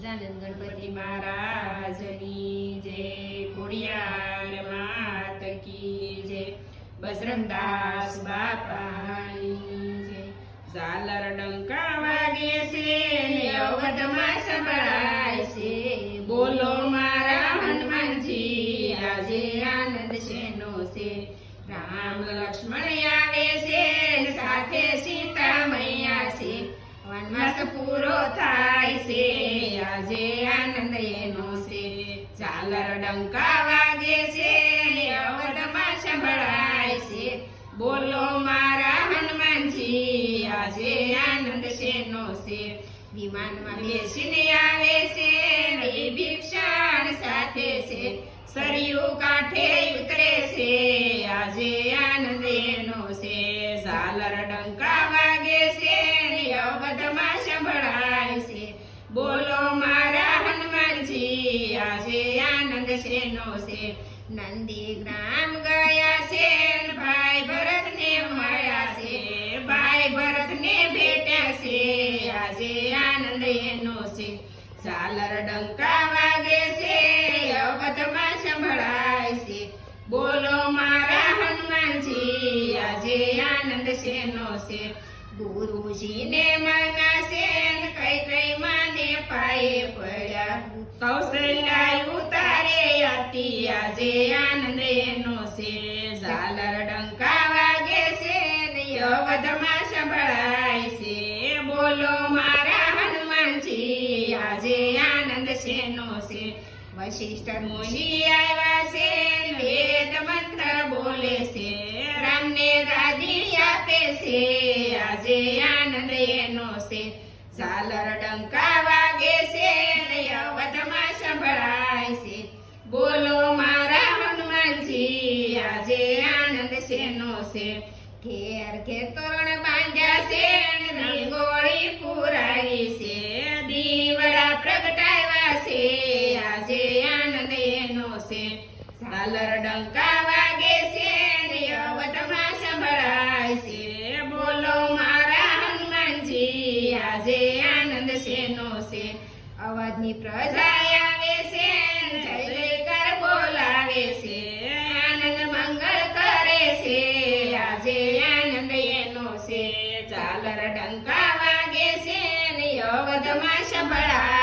ગજાનંદ ગણપતિ મહારાજની જય. ખોડિયાર માત કી જય. બજરંગદાસ બાપાની જય. ઝાલર ડંકા વાગે છે અવધમાં સંભળાય છે. બોલો મારા હનુમાનજી, આજે આનંદ છેનો છે? રામ લક્ષ્મણ આવે છે, સાથે સીતા મૈયા ઝાલર ડંકા વાગે છે અવધમાં સંભળાય છે. બોલો મારા હનુમાનજી, આજે આનંદ શેનો છે વિમાનમાં બેસીને આવે છે ભિક્ષાણ સાથે છે. સરયુ કાંઠે ઉતરે છે, આજે આનંદ એનો છે. ઝાલર ડંકા આનંદ શેનો છે? નંદી ગ્રામ ગયા છે ભાઈ ભરત ને મળ્યા છે. ભાઈ ભરત ને ભેટ્યા છે. આજે આનંદ એનો છે. સાલર ડંકા વાગે છે, અવધમાં સંભળાય છે. બોલો મારા હનુમાનજી, આજે આનંદ શેનો છે? ગુરુજીને માના છે ને કઈ કઈ માને પાયે પડ્યા. કૌશલ્યા આતી આજે આનંદ એનો છે ઝાલર ડંકા વાગે છે ને અવધમાં સંભળાય છે. બોલો મારા હનુમાનજી, આજે આનંદ શેનો છે વશિષ્ઠ મુનિ આવ્યા છે ને વેદ મંત્ર બોલે છે. રામને ગાદી આપે છે, આજે આનંદ એનો છે ઝાલર ડંકા વાગે છે ને અવધમાં સંભળાય શેનો છે. ઘેર ઘેર તોરણ બાંધ્યા છે ને રંગોળી પુરાવી છે. દીવડા પ્રગટાવ્યા છે. આજે આનંદ એનો છે. સાલર ડંકા વાગે છે ને સંભળાય છે. બોલો મારા હનુમાનજી, આજે આનંદ શેનો છે? અવાજની પ્રજા આવે છે જય ડંકા વાગે છે ને અવધમાં સંભળાય